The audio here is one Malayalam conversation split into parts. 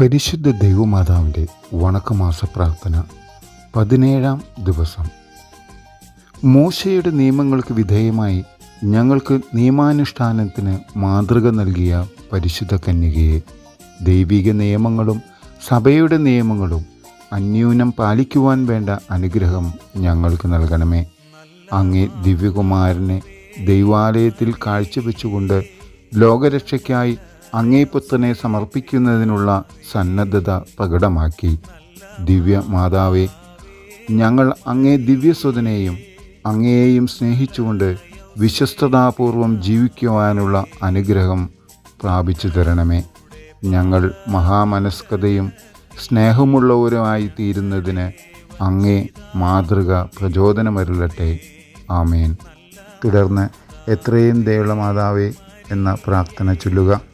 പരിശുദ്ധ ദൈവമാതാവിന്റെ വണക്കമാസ പ്രാർത്ഥന പതിനേഴാം ദിവസം. മോശയുടെ നിയമങ്ങൾക്ക് വിധേയമായി ഞങ്ങൾക്ക് നിയമാനുഷ്ഠാനത്തിന് മാതൃക നൽകിയ പരിശുദ്ധ കന്യകയെ ദൈവിക നിയമങ്ങളും സഭയുടെ നിയമങ്ങളും അന്യൂനം പാലിക്കുവാൻ വേണ്ട അനുഗ്രഹം ഞങ്ങൾക്ക് നൽകണമേ. അങ്ങേ ദിവ്യകുമാരനെ ദൈവാലയത്തിൽ കാഴ്ചവെച്ചുകൊണ്ട് ലോകരക്ഷയ്ക്കായി അങ്ങേ പുത്രനെ സമർപ്പിക്കുന്നതിനുള്ള സന്നദ്ധത പ്രകടമാക്കി. ദിവ്യ മാതാവെ ഞങ്ങൾ അങ്ങേ ദിവ്യസ്വതനെയും അങ്ങേയെയും സ്നേഹിച്ചുകൊണ്ട് വിശ്വസ്തതാപൂർവം ജീവിക്കുവാനുള്ള അനുഗ്രഹം പ്രാപിച്ചു തരണമേ. ഞങ്ങൾ മഹാമനസ്കതയും സ്നേഹമുള്ളവരുമായി തീരുന്നതിന് അങ്ങേ മാതൃക പ്രചോദനമരുളട്ടെ. ആമേൻ. തുടർന്ന് എത്രയും ദയുള്ള മാതാവേ എന്ന പ്രാർത്ഥന ചൊല്ലുക.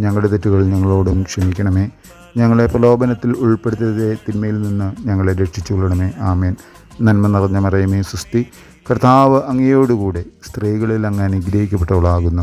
ഞങ്ങളുടെ തെറ്റുകൾ ഞങ്ങളോടും ക്ഷമിക്കണമേ. ഞങ്ങളെ പ്രലോഭനത്തിൽ ഉൾപ്പെടുത്തിയതേ തിന്മയിൽ നിന്ന് ഞങ്ങളെ രക്ഷിച്ചുകൊള്ളണമേ ആമേൻ. നന്മ നിറഞ്ഞ മറയമേ സുസ്തി കർത്താവ് അങ്ങയോടുകൂടെ സ്ത്രീകളിൽ അങ്ങ് അനുഗ്രഹിക്കപ്പെട്ടവളാകുന്നു.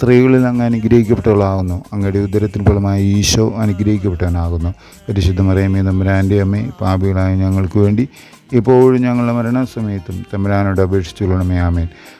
സ്ത്രീകളിൽ അങ്ങ് അനുഗ്രഹിക്കപ്പെട്ടവളാകുന്നു അങ്ങയുടെ ഉദരത്തിന് ഫലമായ ഈശോ അനുഗ്രഹിക്കപ്പെട്ടവനാകുന്നു. പരിശുദ്ധ മറിയമേ തമ്പുരാന്റെ അമ്മേ പാപികളായ ഞങ്ങൾക്ക് വേണ്ടി ഇപ്പോഴും ഞങ്ങളുടെ മരണസമയത്തും തമ്പുരാനോട് അപേക്ഷിച്ചുകൊള്ളണമേ. ആമേൻ.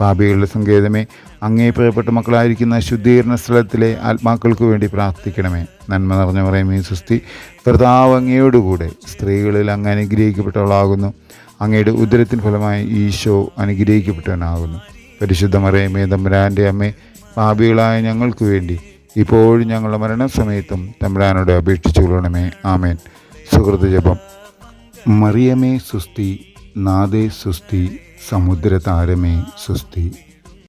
പാപികളുടെ സങ്കേതമേ അങ്ങേ പ്രിയപ്പെട്ട മക്കളായിരിക്കുന്ന ശുദ്ധീകരണ സ്ഥലത്തിലെ ആത്മാക്കൾക്ക് വേണ്ടി പ്രാർത്ഥിക്കണമേ. നന്മ നിറഞ്ഞ പറയുമേ സുസ്തി കർത്താവ് സ്ത്രീകളിൽ അങ്ങ് അനുഗ്രഹിക്കപ്പെട്ടവളാകുന്നു. അങ്ങയുടെ ഉദരത്തിന് ഫലമായി ഈശോ അനുഗ്രഹിക്കപ്പെട്ടവനാകുന്നു. പരിശുദ്ധ മറിയമേ തമ്പുരാന്റെ അമ്മേ പാപികളായ ഞങ്ങൾക്ക് വേണ്ടി ഇപ്പോഴും ഞങ്ങളുടെ മരണസമയത്തും തമ്പുരാനോട് അപേക്ഷിച്ചു കൊള്ളണമേ. ആമേൻ. സുഹൃത്ത് ജപം. മറിയമേ സുസ്തി നാദേ സുസ്തി സമുദ്രതാരമേ സുസ്തി